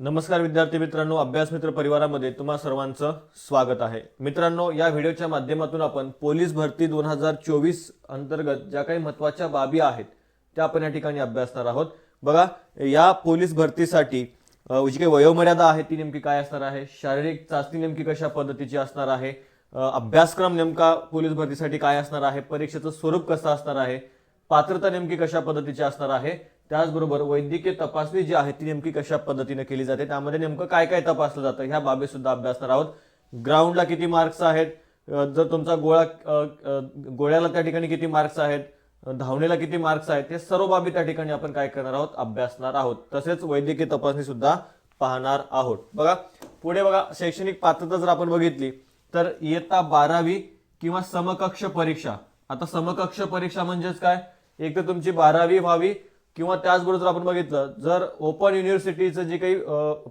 नमस्कार विद्यार्थी मित्रांनो अभ्यास मित्र परिवारामध्ये तुम्हा सर्वांचं स्वागत आहे. मित्रांनो या व्हिडिओच्या माध्यमातून आपण पोलीस भरती दोन हजार चोवीस अंतर्गत ज्या काही महत्त्वाच्या बाबी आहेत त्या आपण या ठिकाणी अभ्यासणार आहोत. बघा या पोलीस भरतीसाठी जी काही वयोमर्यादा आहे ती नेमकी काय असणार आहे? शारीरिक चाचणी नेमकी कशा पद्धतीची असणार आहे? अभ्यासक्रम नेमका पोलीस भरतीसाठी काय असणार आहे? परीक्षेचं स्वरूप कसं असणार आहे? पात्रता नेमकी कशा पद्धतीची असणार आहे? त्याचबरोबर वैद्यकीय तपासणी जी आहे ती नेमकी कशा पद्धतीने केली जाते? त्यामध्ये नेमकं काय काय तपासलं जातं? ह्या बाबी सुद्धा अभ्यासणार आहोत. ग्राउंडला किती मार्क्स आहेत? जर तुमचा गोळा गोळ्याला त्या ठिकाणी किती मार्क्स आहेत? धावणेला किती मार्क्स आहेत? हे सर्व बाबी त्या ठिकाणी आपण काय करणार आहोत? अभ्यासणार आहोत. तसेच वैद्यकीय तपासणी सुद्धा पाहणार आहोत. बघा पुढे बघा शैक्षणिक पात्रता जर आपण बघितली तर इयत्ता बारावी किंवा समकक्ष परीक्षा. आता समकक्ष परीक्षा म्हणजेच काय? एक तर तुमची बारावी व्हावी किंवा त्याचबरोबर आपण बघितलं जर ओपन युनिव्हर्सिटीचं जी काही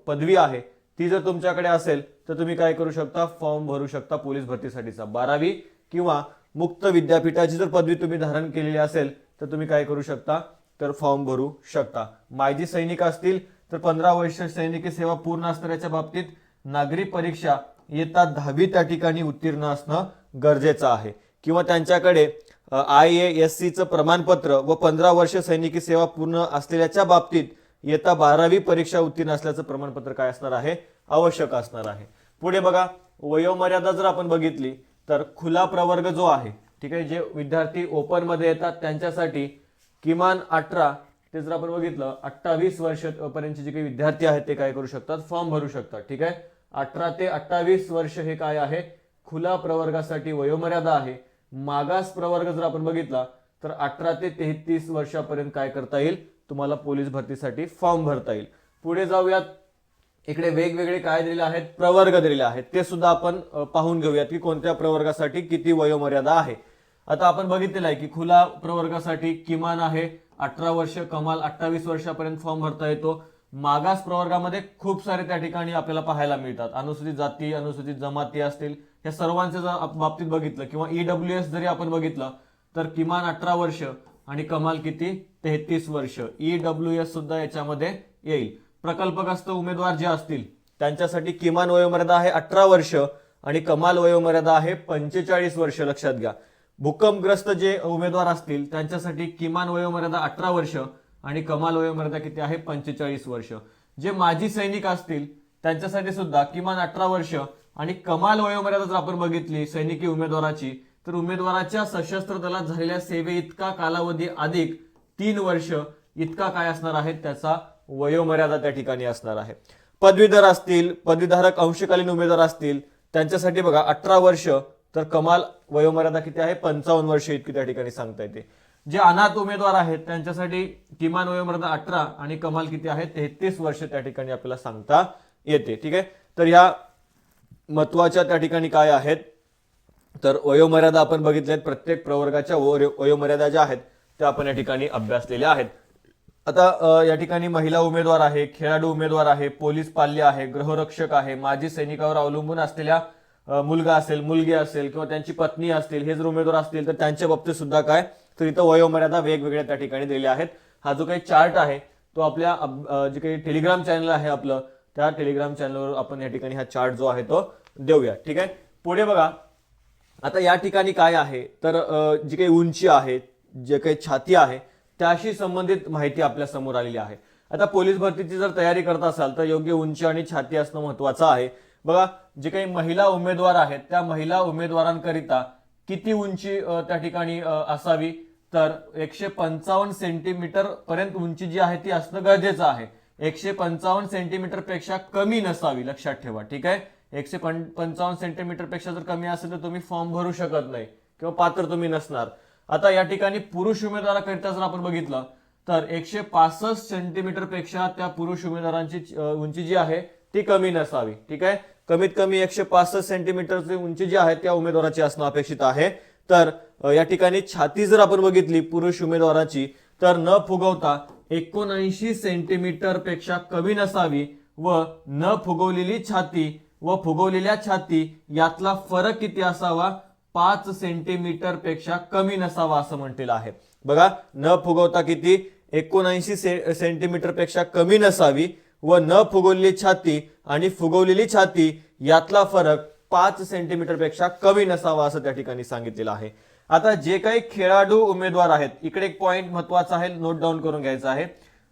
पदवी आहे ती जर तुमच्याकडे असेल तर तुम्ही काय करू शकता? फॉर्म भरू शकता पोलीस भरतीसाठीचा. बारावी किंवा मुक्त विद्यापीठाची जर पदवी तुम्ही धारण केलेली असेल तर तुम्ही काय करू शकता? तर फॉर्म भरू शकता. माजी सैनिक असतील तर पंधरा वर्ष सैनिकी सेवा पूर्ण असणाऱ्याच्या बाबतीत नागरी परीक्षा येतात दहावी त्या ठिकाणी उत्तीर्ण असणं गरजेचं आहे. किंवा त्यांच्याकडे आय ए एस सीचं प्रमाणपत्र व पंधरा वर्ष सैनिकी सेवा पूर्ण असलेल्याच्या बाबतीत येता बारावी परीक्षा उत्तीर्ण असल्याचं प्रमाणपत्र काय असणार आहे? आवश्यक असणार आहे. पुढे बघा वयोमर्यादा जर आपण बघितली तर खुला प्रवर्ग जो आहे ठीक आहे जे विद्यार्थी ओपनमध्ये येतात त्यांच्यासाठी किमान अठरा ते जर आपण बघितलं अठ्ठावीस वर्ष पर्यंतचे जे काही विद्यार्थी आहेत ते काय करू शकतात? फॉर्म भरू शकतात ठीक आहे? अठरा ते अठ्ठावीस वर्ष हे काय आहे? खुला प्रवर्गासाठी वयोमर्यादा आहे. मागास प्रवर्ग जर आपण बघितला तर अठरा ते तेहतीस वर्षापर्यंत काय करता येईल? तुम्हाला पोलीस भरतीसाठी फॉर्म भरता येईल. पुढे जाऊयात. इकडे वेगवेगळे काय दिलेले आहेत? प्रवर्ग दिलेले आहेत. ते सुद्धा आपण पाहून घेऊयात की कोणत्या प्रवर्गासाठी किती वयोमर्यादा आहे. आता आपण बघितलेलं आहे की खुला प्रवर्गासाठी किमान आहे अठरा वर्ष कमाल अठ्ठावीस वर्षापर्यंत फॉर्म भरता येतो. मागास प्रवर्गामध्ये खूप सारे त्या ठिकाणी आपल्याला पाहायला मिळतात. अनुसूचित जाती अनुसूचित जमाती असतील या सर्वांच्या जर बाबतीत बघितलं किंवा ईडब्ल्यू एस जरी आपण बघितलं तर किमान अठरा वर्ष आणि कमाल किती? तेहतीस वर्ष. ईडब्ल्यू एस सुद्धा याच्यामध्ये येईल. प्रकल्पग्रस्त उमेदवार जे असतील त्यांच्यासाठी किमान वयोमर्यादा आहे अठरा वर्ष आणि कमाल वयोमर्यादा आहे पंचेचाळीस वर्ष. लक्षात घ्या. भूकंपग्रस्त जे उमेदवार असतील त्यांच्यासाठी किमान वयोमर्यादा अठरा वर्ष आणि कमाल वयोमर्यादा किती आहे? पंचेचाळीस वर्ष. जे माजी सैनिक असतील त्यांच्यासाठी सुद्धा किमान अठरा वर्ष आणि कमाल वयोमर्यादा जर आपण बघितली सैनिकी उमेदवाराची तर उमेदवाराच्या सशस्त्र दलात झालेल्या सेवे इतका कालावधी अधिक तीन वर्ष इतका काय असणार आहे? त्याचा वयोमर्यादा त्या ठिकाणी असणार आहे. पदवीधर असतील पदवीधारक अंशकालीन उमेदवार असतील त्यांच्यासाठी बघा अठरा वर्ष तर कमाल वयोमर्यादा किती आहे? पंचावन्न वर्ष इतकी त्या ठिकाणी सांगता येते. जे अनाथ उमेदवार आहेत त्यांच्यासाठी किमान वयोमर्यादा अठरा आणि कमाल किती आहे? तेहतीस वर्ष त्या ठिकाणी आपल्याला सांगता येते. ठीक आहे? तर या महत्त्वाच्या त्या ठिकाणी काय आहेत? तर वयोमर्यादा आपण बघितल्यात प्रत्येक प्रवर्गाच्या वयो- वयोमर्यादा ज्या आहेत त्या आपण या ठिकाणी अभ्यासलेल्या आहेत. आता या ठिकाणी महिला उमेदवार आहे खेळाडू उमेदवार आहे पोलीस पाल्य आहे गृहरक्षक आहे माजी सैनिकावर अवलंबून असलेल्या मुलगा असेल मुलगी असेल किंवा त्यांची पत्नी असतील हे जर उमेदवार असतील तर त्यांच्या बाबतीत सुद्धा काय? तर इथं वयोमर्यादा वेगवेगळ्या त्या ठिकाणी दिलेल्या आहेत. हा जो काही चार्ट आहे तो आपल्या जे काही टेलिग्राम चॅनल आहे आपलं त्या टेलिग्राम चॅनलवर आपण या ठिकाणी हा चार्ट जो आहे तो देऊया ठीक आहे? पुढे बघा. आता या ठिकाणी काय आहे? तर जी काही उंची आहे जे काही छाती आहे त्याशी संबंधित माहिती आपल्यासमोर आलेली आहे. आता पोलीस भरतीची जर तयारी करत असाल तर योग्य उंची आणि छाती असणं महत्वाचं आहे. बघा जे काही महिला उमेदवार आहेत त्या महिला उमेदवारांकरिता किती उंची त्या ठिकाणी असावी? तर एकशे पंचावन्न सेंटीमीटर पर्यंत उंची जी आहे ती असणं गरजेचं आहे. एकशे पंचावन्न सेंटीमीटरपेक्षा कमी नसावी लक्षात ठेवा ठीक आहे? एकशे पं- पंचावन्न सेंटीमीटरपेक्षा जर कमी असेल तर तुम्ही फॉर्म भरू शकत नाही किंवा पात्र तुम्ही नसणार. आता या ठिकाणी पुरुष उमेदवाराकरिता जर आपण बघितलं तर एकशे पासष्ट सेंटीमीटरपेक्षा त्या पुरुष उमेदवारांची उंची जी आहे ती कमी नसावी. ठीक आहे? कमीत कमी एकशे पासष्ट सेंटीमीटरची उंची जी आहे त्या उमेदवाराची असणं अपेक्षित आहे. तर या ठिकाणी छाती जर आपण बघितली पुरुष उमेदवाराची तर न फुगवता एकोणऐंशी सेंटीमीटरपेक्षा कमी नसावी व न फुगवलेली छाती व फुगवलेल्या छाती यातला फरक किती असावा? पाच सेंटीमीटरपेक्षा कमी नसावा असं म्हटलेलं आहे. बघा न फुगवता किती? एकोणऐंशी से सेंटीमीटरपेक्षा कमी नसावी व न फुगवलेली छाती आणि फुगवलेली छाती यातला फरक पाच सेंटीमीटरपेक्षा कमी नसावा असं त्या ठिकाणी सांगितलेलं आहे. आता जे काही खेळाडू उमेदवार आहेत इकडे एक पॉइंट महत्त्वाचा आहे नोट डाऊन करून घ्यायचा आहे.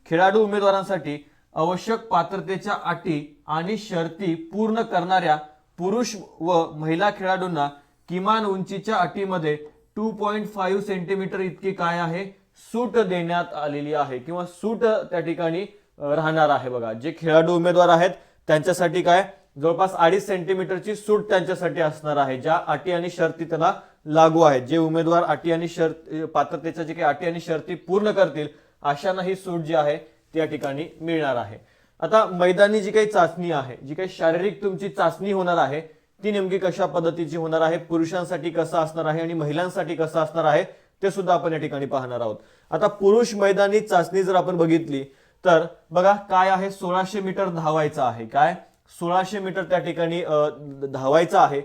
खेळाडू उमेदवारांसाठी आवश्यक पात्रतेच्या अटी आणि शर्ती पूर्ण करणाऱ्या पुरुष व महिला खेळाडूंना किमान उंचीच्या अटीमध्ये टू पॉईंट फाईव्ह सेंटीमीटर इतकी काय आहे? सूट देण्यात आलेली आहे किंवा सूट त्या ठिकाणी राहणार आहे बघा. जे खेळाडू उमेदवार आहेत त्यांच्यासाठी काय? जवळपास अडीच सेंटीमीटरची सूट त्यांच्यासाठी असणार आहे. ज्या अटी आणि शर्ती त्यांना लागू आहेत. जे उमेदवार अटी आणि शर्त पात्रतेच्या जे काही अटी आणि शर्ती पूर्ण करतील अशांना ही सूट जी आहे या ठिकाणी मिळणार आहे. आता मैदानी जी काही चाचणी आहे जी काही शारीरिक तुमची चाचणी होणार आहे ती नेमकी कशा पद्धतीची होणार आहे पुरुषांसाठी कसं असणार आहे आणि महिलांसाठी कसं असणार आहे ते सुद्धा आपण या ठिकाणी पाहणार आहोत. आता पुरुष मैदानी चाचणी जर आपण बघितली तर बघा काय आहे सोळाशे मीटर धावायचं आहे. काय? सोळाशे मीटर त्या ठिकाणी धावायचं आहे.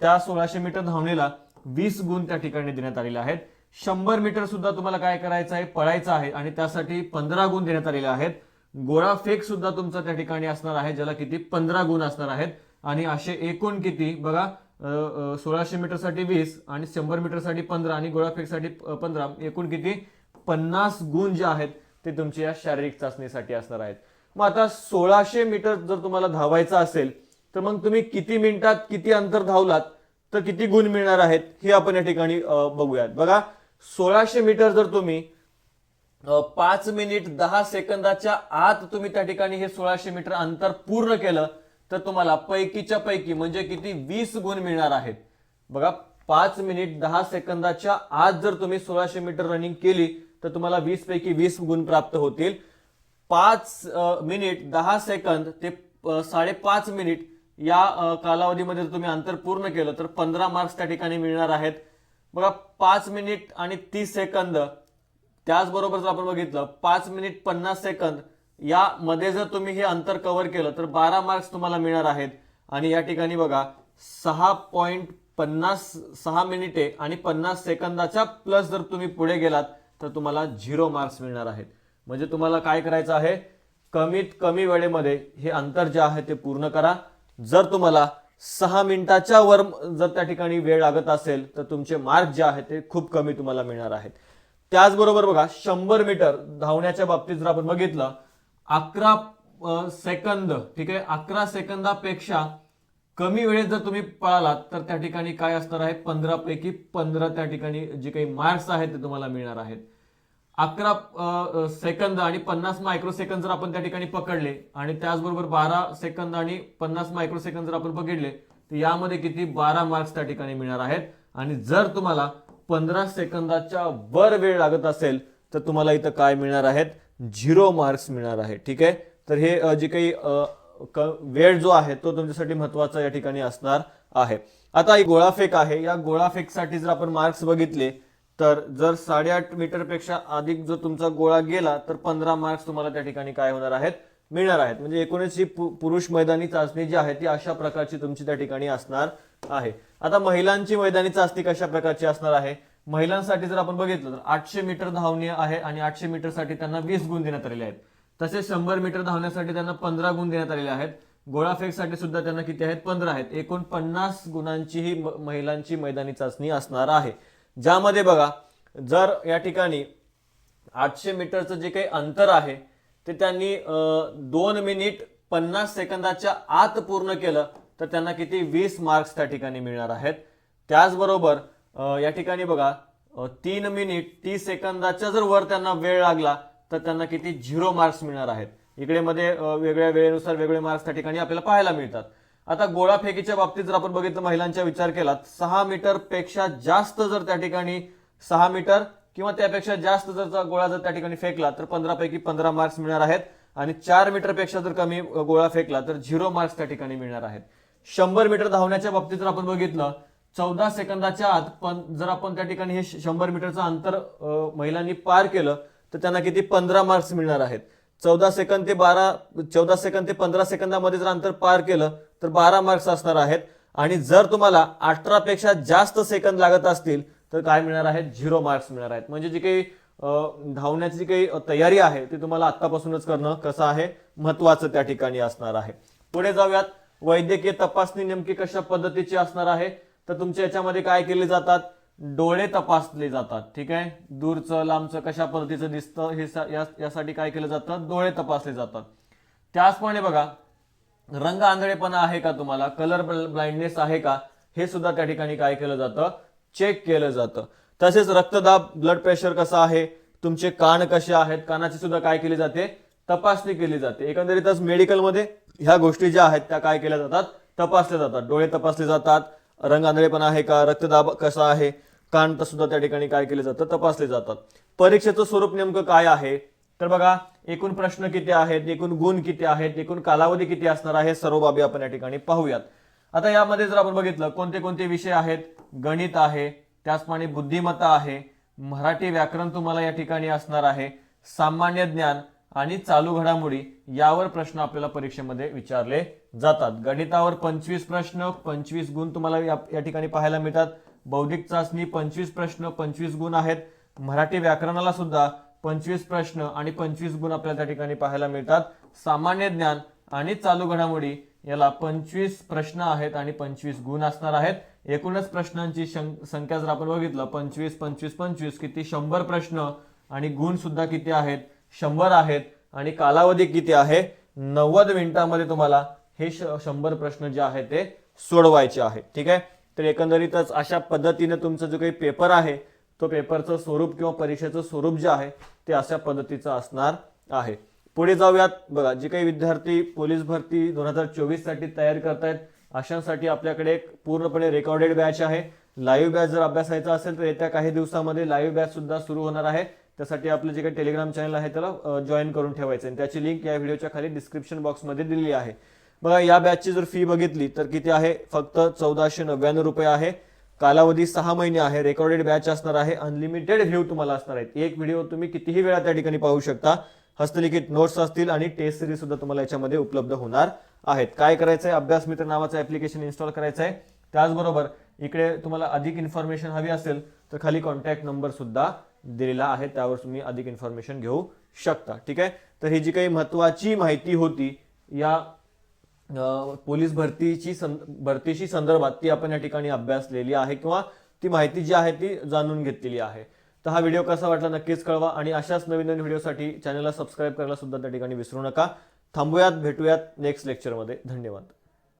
त्या सोळाशे मीटर धावणीला वीस गुण त्या ठिकाणी देण्यात आलेले आहेत. शंभर मीटर सुद्धा तुम्हाला काय करायचं आहे? पळायचं आहे. आणि त्यासाठी पंधरा गुण देण्यात आलेले आहेत. गोळा फेक सुद्धा तुमचा त्या ठिकाणी असणार आहे ज्याला किती? पंधरा गुण असणार आहेत. आणि असे एकूण किती? बघा सोळाशे मीटरसाठी वीस आणि शंभर मीटरसाठी पंधरा आणि गोळा पंधरा. एकूण किती? पन्नास गुण जे आहेत ते तुमच्या या शारीरिक चाचणीसाठी असणार आहेत. मग आता सोळाशे मीटर जर तुम्हाला धावायचं असेल तर मग तुम्ही किती मिनिटात किती अंतर धावलात तर किती गुण मिळणार आहेत हे आपण या ठिकाणी बघूयात. बघा सोळाशे मीटर जर तुम्ही पाच मिनिट दहा सेकंदाच्या आत तुम्ही त्या ठिकाणी हे सोळाशे मीटर अंतर पूर्ण केलं तर तुम्हाला पैकीच्या पैकी म्हणजे किती? वीस गुण मिळणार आहेत. बघा पाच मिनिट दहा सेकंदाच्या आत जर तुम्ही सोळाशे मीटर रनिंग केली तर तुम्हाला वीस पैकी वीस गुण प्राप्त होतील. पाच मिनिट दहा सेकंद ते साडेपाच मिनिट या कालावधीमध्ये जर तुम्ही अंतर पूर्ण केलं तर पंधरा मार्क्स त्या ठिकाणी मिळणार आहेत. बघा पाच मिनिट आणि तीस सेकंद. त्याचबरोबर जर आपण बघितलं पाच मिनिट पन्नास सेकंद. या मध्ये जर तुम्ही हे अंतर कव्हर केलं तर बारा मार्क्स तुम्हाला मिळणार आहेत. आणि या ठिकाणी बघा सहा पॉईंट पन्नास सहा मिनिटे आणि पन्नास सेकंदाच्या प्लस जर तुम्ही पुढे गेलात तर तुम्हाला झिरो मार्क्स मिळणार आहेत. म्हणजे तुम्हाला काय करायचं आहे? कमीत कमी वेळेमध्ये हे अंतर जे आहे ते पूर्ण करा. जर तुम्हाला सहा मिनिटाच्या वर जर त्या ठिकाणी वेळ लागत असेल तर तुमचे मार्क जे आहेत ते खूप कमी तुम्हाला मिळणार आहेत. त्याचबरोबर बघा शंभर मीटर धावण्याच्या बाबतीत जर आपण बघितलं अकरा सेकंद ठीक आहे अकरा सेकंदापेक्षा कमी वेळेत जर तुम्ही पळालात तर त्या ठिकाणी काय असणार आहे? पंधरा पैकी पंधरा त्या ठिकाणी जे काही मार्क्स आहेत ते तुम्हाला मिळणार आहेत. अकरा सेकंद आणि पन्नास मायक्रो सेकंद जर आपण त्या ठिकाणी पकडले आणि त्याचबरोबर बारा सेकंद आणि पन्नास मायक्रो सेकंद जर आपण पकडले तर यामध्ये किती? बारा मार्क्स त्या ठिकाणी मिळणार आहेत. आणि जर तुम्हाला पंधरा सेकंदाच्या वर वेळ लागत असेल तर तुम्हाला इथं काय मिळणार आहेत? झिरो मार्क्स मिळणार आहे ठीक आहे? तर हे जे काही वेळ जो आहे तो तुमच्यासाठी महत्त्वाचा या ठिकाणी असणार आहे. आता ही गोळाफेक आहे. या गोळाफेकसाठी जर आपण मार्क्स बघितले तर जर साडेआठ मीटरपेक्षा अधिक जर तुमचा गोळा गेला तर पंधरा मार्क्स तुम्हाला त्या ठिकाणी काय होणार आहेत? मिळणार आहेत. म्हणजे एकूणच ही पु- पुरुष मैदानी चाचणी जी आहे ती अशा प्रकारची तुमची त्या ठिकाणी असणार आहे. आता महिलांची मैदानी चाचणी कशा प्रकारची असणार आहे? महिलांसाठी जर आपण बघितलं तर आठशे मीटर धावणे आहे आणि आठशे मीटरसाठी त्यांना वीस गुण देण्यात आलेले आहेत. तसेच शंभर मीटर धावण्यासाठी त्यांना पंधरा गुण देण्यात आलेले आहेत. गोळाफेकसाठी सुद्धा त्यांना किती आहेत? पंधरा आहेत. एकूण पन्नास गुणांची ही म- महिलांची मैदानी चाचणी असणार आहे. ज्यामध्ये बघा जर या ठिकाणी आठशे मीटरचं जे काही अंतर आहे ते त्यांनी दोन मिनिट पन्नास सेकंदाच्या आत पूर्ण केलं तर त्यांना किती? वीस मार्क्स त्या ठिकाणी मिळणार आहेत. त्याचबरोबर या ठिकाणी बघा तीन मिनिट तीस सेकंदाच्या जर वर त्यांना वेळ लागला तर त्यांना किती? झिरो मार्क्स मिळणार आहेत. इकडे मध्ये वेगळ्या वेळेनुसार वेगळे मार्क्स त्या ठिकाणी आपल्याला पाहायला मिळतात. आता गोळा फेकीच्या बाबतीत जर आपण बघितलं महिलांचा विचार केला सहा मीटरपेक्षा जास्त जर त्या ठिकाणी सहा मीटर किंवा त्यापेक्षा जास्त जर गोळा जर त्या ठिकाणी फेकला तर पंधरापैकी पंधरा मार्क्स मिळणार आहेत. आणि चार मीटरपेक्षा जर कमी गोळा फेकला तर झिरो मार्क्स त्या ठिकाणी मिळणार आहेत. शंभर मीटर धावण्याच्या बाबतीत जर आपण बघितलं चौदा सेकंदाच्या आत पण जर आपण त्या ठिकाणी हे शंभर मीटरचं अंतर महिलांनी पार केलं तर त्यांना किती? पंधरा मार्क्स मिळणार आहेत. चौदा सेकंद ते बारा चौदा सेकंद ते पंधरा सेकंदामध्ये जर अंतर पार केलं तर बारा मार्क्स असणार आहेत. आणि जर तुम्हाला अठरापेक्षा जास्त सेकंद लागत असतील तर काय मिळणार आहेत? झिरो मार्क्स मिळणार आहेत. म्हणजे जी काही धावण्याची जी काही तयारी आहे ती तुम्हाला आत्तापासूनच करणं कसं आहे? महत्वाचं त्या ठिकाणी असणार आहे. पुढे जाऊयात. वैद्यकीय तपासणी नेमकी कशा पद्धतीची असणार आहे? तर तुमच्या याच्यामध्ये काय केले जातात? डोळे तपासले जातात ठीक आहे? दूरचं लांबचं कशा पद्धतीचं दिसतं हे यासाठी काय केलं जातं? डोळे तपासले जातात. त्याचप्रमाणे बघा रंग आंधळेपणा आहे का तुम्हाला? कलर ब्लाइंडनेस आहे का? हे सुद्धा त्या ठिकाणी काय केलं जातं? चेक केलं जातं. तसेच रक्तदाब ब्लड प्रेशर कसं आहे? तुमचे कान कसे आहेत? कानाची सुद्धा काय केली जाते? तपासणी केली जाते. एकंदरीतच मेडिकलमध्ये ह्या गोष्टी ज्या आहेत त्या काय केल्या जातात? तपासल्या जातात. डोळे तपासले जातात. रंग आंधळेपणा आहे का? रक्तदाब कसा आहे? कान सुद्धा त्या ठिकाणी काय केले जातं? तपासले जातात. परीक्षेचं स्वरूप नेमकं काय आहे? तर बघा एकूण प्रश्न किती आहेत? एकूण गुण किती आहेत? एकूण कालावधी किती असणार आहे? सर्व बाबी आपण या ठिकाणी पाहूयात. आता यामध्ये जर आपण बघितलं कोणते कोणते विषय आहेत? गणित आहे त्याचप्रमाणे बुद्धिमत्ता आहे मराठी व्याकरण तुम्हाला या ठिकाणी असणार आहे सामान्य ज्ञान आणि चालू घडामोडी यावर प्रश्न आपल्याला परीक्षेमध्ये विचारले जातात. गणितावर पंचवीस प्रश्न पंचवीस गुण तुम्हाला या या ठिकाणी पाहायला मिळतात. बौद्धिक चाचणी पंचवीस प्रश्न पंचवीस गुण आहेत. मराठी व्याकरणाला सुद्धा पंचवीस प्रश्न आणि पंचवीस गुण आपल्याला त्या ठिकाणी पाहायला मिळतात. सामान्य ज्ञान आणि चालू घडामोडी याला पंचवीस प्रश्न आहेत आणि पंचवीस गुण असणार आहेत. एकूणच प्रश्नांची संख्या जर आपण बघितलं पंचवीस पंचवीस पंचवीस किती? शंभर प्रश्न आणि गुण सुद्धा किती आहेत? शंभर आहेत आणि कालावधी किती आहे? नव्वद मिनिटांमध्ये तुम्हाला हे श- शंभर प्रश्न जे आहेत ते सोडवायचे आहेत. ठीक आहे? तर एकंदरीतच अशा पद्धतीनं तुमचा जो काही पेपर आहे तो पेपरचं स्वरूप किंवा परीक्षेचं स्वरूप जे आहे ते अशा पद्धतीचं असणार आहे. पुढे जाऊयात. बघा जे काही विद्यार्थी पोलीस भरती दोन हजार चोवीससाठी तयार करतायत अशांसाठी आपल्याकडे एक पूर्णपणे रेकॉर्डेड बॅच आहे. लाईव्ह बॅच जर अभ्यासायचा असेल तर येत्या काही दिवसामध्ये लाईव्ह बॅच सुद्धा सुरू होणार आहे. त्यासाठी आपलं जे काही टेलिग्राम चॅनल आहे त्याला जॉईन करून ठेवायचं आणि त्याची लिंक या व्हिडिओच्या खाली डिस्क्रिप्शन बॉक्समध्ये दिलेली आहे. बघा या बॅचची जर फी बघितली तर किती आहे? फक्त चौदाशे नव्याण्णव रुपये आहे. कालावधी सहा महिने आहे. रेकॉर्डेड बॅच असणार आहे. अनलिमिटेड व्ह्यू तुम्हाला असणार आहेत. एक व्हिडिओ तुम्ही कितीही वेळा त्या ठिकाणी पाहू शकता. हस्तलिखित नोट्स असतील आणि टेस्ट सिरीज सुद्धा तुम्हाला याच्यामध्ये उपलब्ध होणार आहेत. काय करायचंय? अभ्यास मित्र नावाचं ऍप्लिकेशन इन्स्टॉल करायचं आहे त्याचबरोबर इकडे तुम्हाला अधिक इन्फॉर्मेशन हवी असेल तर खाली कॉन्टॅक्ट नंबर सुद्धा दिलेला आहे. त्यावर तुम्ही अधिक इन्फॉर्मेशन घेऊ शकता. ठीक आहे? तर ही जी काही महत्वाची माहिती होती या पोलीस भरतीची सं- भरतीशी संदर्भात ती आपण या ठिकाणी अभ्यासलेली आहे किंवा ती माहिती जी आहे ती जाणून घेतलेली आहे. तर हा व्हिडिओ कसा वाटला नक्कीच कळवा आणि अशाच नवीन नवीन व्हिडिओसाठी चॅनलला सबस्क्राईब करायला सुद्धा त्या ठिकाणी विसरू नका. थांबूयात भेटूयात नेक्स्ट लेक्चरमध्ये. धन्यवाद.